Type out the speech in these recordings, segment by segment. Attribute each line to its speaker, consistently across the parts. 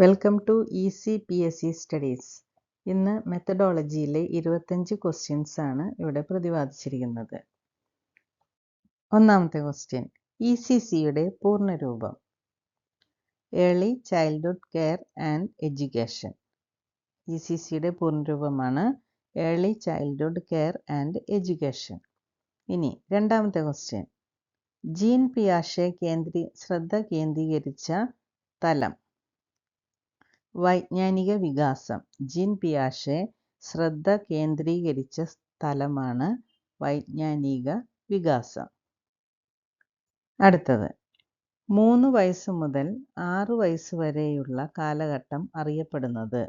Speaker 1: Welcome to easy P S C studies ഇന്ന് മെത്തഡോളജിയിലെ ഇരുപത്തഞ്ച് ക്വസ്റ്റ്യൻസ് ആണ് ഇവിടെ പ്രതിപാദിച്ചിരിക്കുന്നത്. ഒന്നാമത്തെ ക്വസ്റ്റ്യൻ ഇ സി സിയുടെ പൂർണരൂപം. Early childhood care and education E C സിയുടെ പൂർണരൂപമാണ് early childhood care and education ഇനി രണ്ടാമത്തെ ക്വസ്റ്റ്യൻ ജീൻ പിയാഷെ കേന്ദ്രീ ശ്രദ്ധ കേന്ദ്രീകരിച്ച തലം. വൈജ്ഞാനിക വികാസം. ജീൻ പിയാഷെ ശ്രദ്ധ കേന്ദ്രീകരിച്ച സ്ഥലമാണ് വൈജ്ഞാനിക വികാസം. അടുത്തത്. മൂന്ന് വയസ്സ് മുതൽ ആറ് വയസ്സ് വരെയുള്ള കാലഘട്ടം അറിയപ്പെടുന്നത്.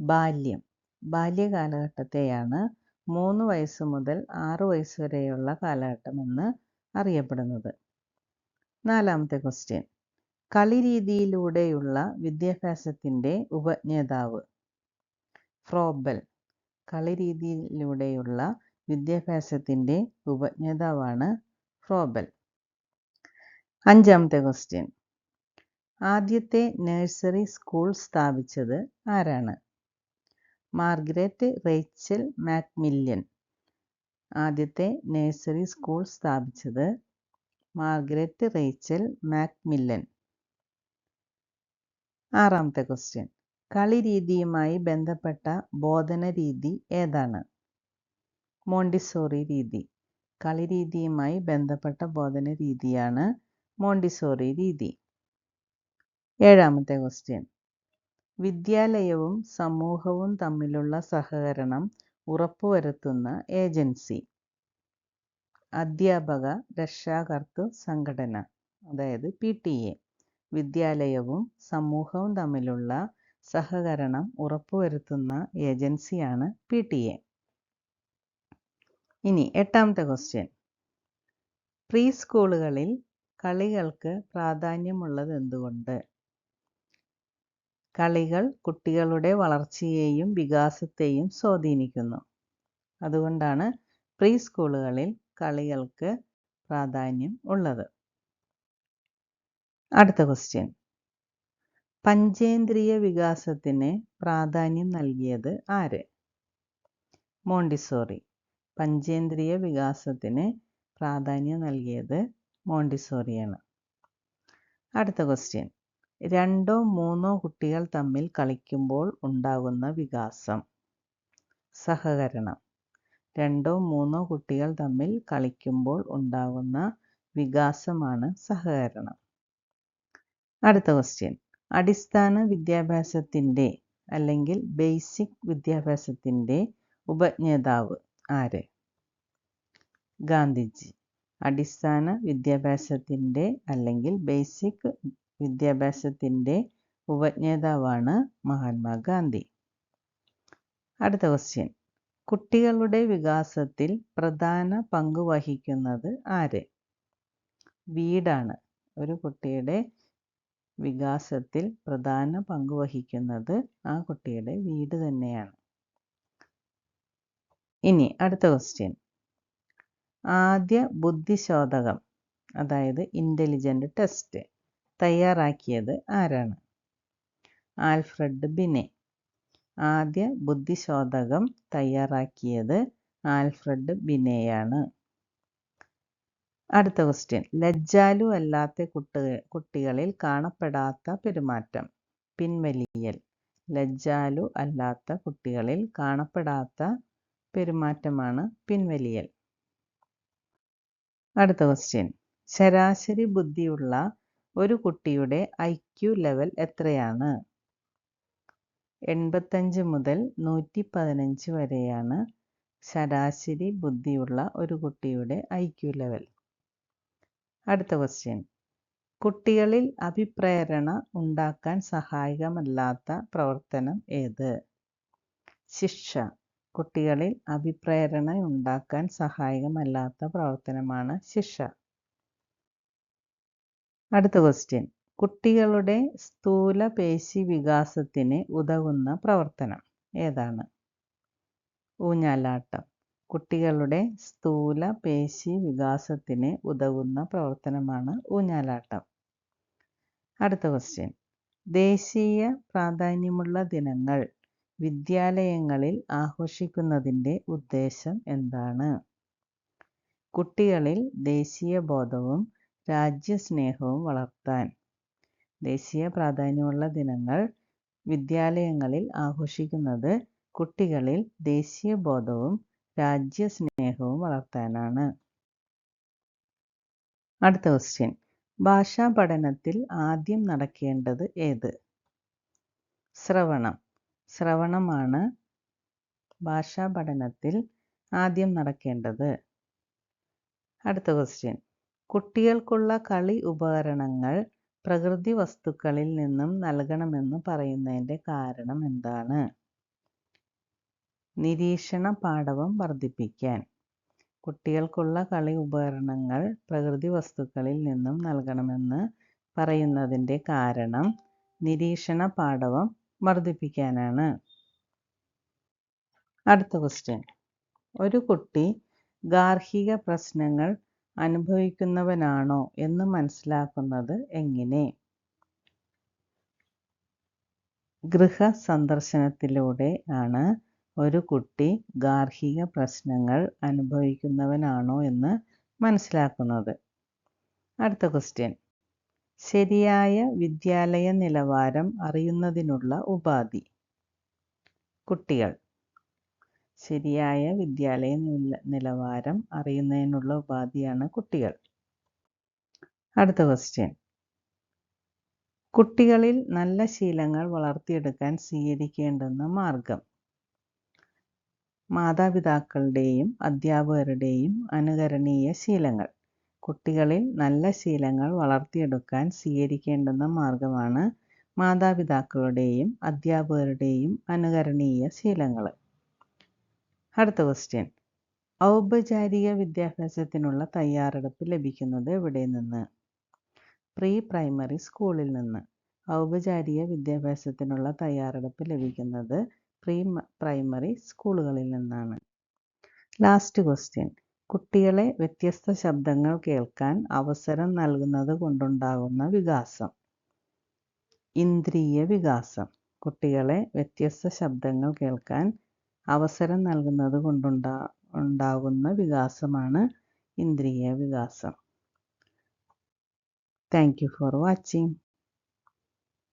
Speaker 1: ബാല്യം. ബാല്യകാലഘട്ടത്തെയാണ് മൂന്ന് വയസ്സ് മുതൽ ആറ് വയസ്സ് വരെയുള്ള കാലഘട്ടം എന്ന് അറിയപ്പെടുന്നത്. നാലാമത്തെ ക്വസ്റ്റ്യൻ കളിരീതിയിലൂടെയുള്ള വിദ്യാഭ്യാസത്തിന്റെ ഉപജ്ഞേതാവ്. ഫ്രോബൽ കളിരീതിയിലൂടെയുള്ള വിദ്യാഭ്യാസത്തിന്റെ ഉപജ്ഞേതാവാണ് ഫ്രോബൽ. അഞ്ചാമത്തെ ക്വസ്റ്റ്യൻ. ആദ്യത്തെ നഴ്സറി സ്കൂൾ സ്ഥാപിച്ചത് ആരാണ്? Margaret Rachel McMillan. ആദ്യത്തെ നഴ്സറി സ്കൂൾ സ്ഥാപിച്ചത് മാർഗ്രറ്റ് റേച്ചൽ മാക്മില്ലൻ ആറാമത്തെ ക്വസ്റ്റ്യൻ കളിരീതിയുമായി ബന്ധപ്പെട്ട ബോധന രീതി ഏതാണ്? മോണ്ടിസോറി രീതി. കളിരീതിയുമായി ബന്ധപ്പെട്ട ബോധന രീതിയാണ് മോണ്ടിസോറി രീതി. ഏഴാമത്തെ ക്വസ്റ്റ്യൻ വിദ്യാലയവും സമൂഹവും തമ്മിലുള്ള സഹകരണം ഉറപ്പുവരുത്തുന്ന ഏജൻസി. അധ്യാപക രക്ഷാകർത്തൃ സംഘടന അതായത് പി ടി എ. വിദ്യാലയവും സമൂഹവും തമ്മിലുള്ള സഹകരണം ഉറപ്പുവരുത്തുന്ന ഏജൻസിയാണ് പി ടി എ. ഇനി എട്ടാമത്തെ ക്വസ്റ്റ്യൻ പ്രീ സ്കൂളുകളിൽ കളികൾക്ക് പ്രാധാന്യമുള്ളത് എന്തുകൊണ്ട് കളികൾ കുട്ടികളുടെ വളർച്ചയെയും വികാസത്തെയും സ്വാധീനിക്കുന്നു. അതുകൊണ്ടാണ് പ്രീ സ്കൂളുകളിൽ കളികൾക്ക് പ്രാധാന്യം ഉള്ളത്. അടുത്ത ക്വസ്റ്റ്യൻ പഞ്ചേന്ദ്രിയ വികാസത്തിന് പ്രാധാന്യം നൽകിയത് ആര്? മോണ്ടിസോറി. പഞ്ചേന്ദ്രിയ വികാസത്തിന് പ്രാധാന്യം നൽകിയത് മോണ്ടിസോറിയാണ്. അടുത്ത ക്വസ്റ്റ്യൻ രണ്ടോ മൂന്നോ കുട്ടികൾ തമ്മിൽ കളിക്കുമ്പോൾ ഉണ്ടാകുന്ന വികാസം. സഹകരണം. രണ്ടോ മൂന്നോ കുട്ടികൾ തമ്മിൽ കളിക്കുമ്പോൾ ഉണ്ടാകുന്ന വികാസമാണ് സഹകരണം. അടുത്ത ക്വസ്റ്റ്യൻ അടിസ്ഥാന വിദ്യാഭ്യാസത്തിന്റെ അല്ലെങ്കിൽ ബേസിക് വിദ്യാഭ്യാസത്തിന്റെ ഉപജ്ഞേതാവ് ആര്? ഗാന്ധിജി. അടിസ്ഥാന വിദ്യാഭ്യാസത്തിന്റെ അല്ലെങ്കിൽ ബേസിക് വിദ്യാഭ്യാസത്തിന്റെ ഉപജ്ഞേതാവാണ് മഹാത്മാഗാന്ധി അടുത്ത ക്വസ്റ്റ്യൻ കുട്ടികളുടെ വികാസത്തിൽ പ്രധാന പങ്ക് വഹിക്കുന്നത് ആര്? വീടാണ്. ഒരു കുട്ടിയുടെ വികാസത്തിൽ പ്രധാന പങ്ക് വഹിക്കുന്നത് ആ കുട്ടിയുടെ വീട് തന്നെയാണ്. ഇനി അടുത്ത ക്വസ്റ്റ്യൻ ആദ്യ ബുദ്ധിശോധകം അതായത് ഇന്റലിജന്റ് ടെസ്റ്റ് തയ്യാറാക്കിയത് ആരാണ്? Alfred Binet. ആദ്യ ബുദ്ധിശോധകം തയ്യാറാക്കിയത് ആൽഫ്രഡ് ബിനെയാണ്. അടുത്ത ക്വസ്റ്റ്യൻ ലജ്ജാലു അല്ലാത്ത കുട്ടി കുട്ടികളിൽ കാണപ്പെടാത്ത പെരുമാറ്റം. പിൻവലിയൽ. ലജ്ജാലു അല്ലാത്ത കുട്ടികളിൽ കാണപ്പെടാത്ത പെരുമാറ്റമാണ് പിൻവലിയൽ. അടുത്ത ക്വസ്റ്റ്യൻ ശരാശരി ബുദ്ധിയുള്ള ഒരു കുട്ടിയുടെ ഐ ക്യു ലെവൽ എത്രയാണ്? എൺപത്തഞ്ച് മുതൽ നൂറ്റി പതിനഞ്ച് വരെയാണ് ശരാശരി ബുദ്ധിയുള്ള ഒരു കുട്ടിയുടെ ഐ ക്യു ലെവൽ. അടുത്ത ക്വസ്റ്റ്യൻ കുട്ടികളിൽ അഭിപ്രേരണ ഉണ്ടാക്കാൻ സഹായകമല്ലാത്ത പ്രവർത്തനം ഏത്? ശിക്ഷ. കുട്ടികളിൽ അഭിപ്രേരണ ഉണ്ടാക്കാൻ സഹായകമല്ലാത്ത പ്രവർത്തനമാണ് ശിക്ഷ. അടുത്ത ക്വസ്റ്റ്യൻ കുട്ടികളുടെ സ്ഥൂല പേശി വികാസത്തിന് ഉതകുന്ന പ്രവർത്തനം ഏതാണ്? ഊഞ്ഞാലാട്ടം. കുട്ടികളുടെ സ്ഥൂല പേശി വികാസത്തിന് ഉതകുന്ന പ്രവർത്തനമാണ് ഊഞ്ഞാലാട്ടം. അടുത്ത ക്വസ്റ്റ്യൻ ദേശീയ പ്രാധാന്യമുള്ള ദിനങ്ങൾ വിദ്യാലയങ്ങളിൽ ആഘോഷിക്കുന്നതിന്റെ ഉദ്ദേശം എന്താണ്? കുട്ടികളിൽ ദേശീയ ബോധവും രാജ്യസ്നേഹവും വളർത്താൻ. ദേശീയ പ്രാധാന്യമുള്ള ദിനങ്ങൾ വിദ്യാലയങ്ങളിൽ ആഘോഷിക്കുന്നത് കുട്ടികളിൽ ദേശീയബോധവും രാജ്യസ്നേഹവും വളർത്താനാണ്. അടുത്ത ക്വസ്റ്റ്യൻ ഭാഷാ പഠനത്തിൽ ആദ്യം നടക്കേണ്ടത് ഏത്? ശ്രവണം. ശ്രവണമാണ് ഭാഷാ പഠനത്തിൽ ആദ്യം നടക്കേണ്ടത്. അടുത്ത ക്വസ്റ്റ്യൻ കുട്ടികൾക്കുള്ള കളി ഉപകരണങ്ങൾ പ്രകൃതി വസ്തുക്കളിൽ നിന്നും നൽകണമെന്ന് പറയുന്നതിന്റെ കാരണം എന്താണ്? നിരീക്ഷണ പാടവം വർദ്ധിപ്പിക്കാൻ. കുട്ടികൾക്കുള്ള കളി ഉപകരണങ്ങൾ പ്രകൃതി വസ്തുക്കളിൽ നിന്നും നൽകണമെന്ന് പറയുന്നതിന്റെ കാരണം നിരീക്ഷണ പാടവം വർദ്ധിപ്പിക്കാനാണ്. അടുത്ത ക്വസ്റ്റ്യൻ ഒരു കുട്ടി ഗാർഹിക പ്രശ്നങ്ങൾ അനുഭവിക്കുന്നവനാണോ എന്ന് മനസ്സിലാക്കുന്നത് എങ്ങനെ? ഗൃഹ സന്ദർശനത്തിലൂടെ ആണ് ഒരു കുട്ടി ഗാർഹിക പ്രശ്നങ്ങൾ അനുഭവിക്കുന്നവനാണോ എന്ന് മനസ്സിലാക്കുന്നത്. അടുത്ത ക്വസ്റ്റ്യൻ ശരിയായ വിദ്യാലയ നിലവാരം അറിയുന്നതിനുള്ള ഉപാധി. കുട്ടികൾ. ശരിയായ വിദ്യാലയ നിലവാരം അറിയുന്നതിനുള്ള ഉപാധിയാണ് കുട്ടികൾ. അടുത്ത ക്വസ്റ്റ്യൻ കുട്ടികളിൽ നല്ല ശീലങ്ങൾ വളർത്തിയെടുക്കാൻ സ്വീകരിക്കേണ്ടുന്ന മാർഗം. മാതാപിതാക്കളുടെയും അധ്യാപകരുടെയും അനുകരണീയ ശീലങ്ങൾ. കുട്ടികളിൽ നല്ല ശീലങ്ങൾ വളർത്തിയെടുക്കാൻ സ്വീകരിക്കേണ്ടുന്ന മാർഗമാണ് മാതാപിതാക്കളുടെയും അധ്യാപകരുടെയും അനുകരണീയ ശീലങ്ങൾ. അടുത്ത ക്വസ്റ്റ്യൻ ഔപചാരിക വിദ്യാഭ്യാസത്തിനുള്ള തയ്യാറെടുപ്പ് ലഭിക്കുന്നത് എവിടെ നിന്ന്? പ്രീ പ്രൈമറി സ്കൂളിൽ നിന്ന്. ഔപചാരിക വിദ്യാഭ്യാസത്തിനുള്ള തയ്യാറെടുപ്പ് ലഭിക്കുന്നത് പ്രീ പ്രൈമറി സ്കൂളുകളിൽ നിന്നാണ്. ലാസ്റ്റ് ക്വസ്റ്റ്യൻ കുട്ടികളെ വ്യത്യസ്ത ശബ്ദങ്ങൾ കേൾക്കാൻ അവസരം നൽകുന്നത് കൊണ്ടുണ്ടാകുന്ന വികാസം. ഇന്ദ്രിയ വികാസം. കുട്ടികളെ വ്യത്യസ്ത ശബ്ദങ്ങൾ കേൾക്കാൻ അവസരം നൽകുന്നത് കൊണ്ടുണ്ടാ ഉണ്ടാകുന്ന വികാസമാണ് ഇന്ദ്രിയ വികാസം. Thank you for watching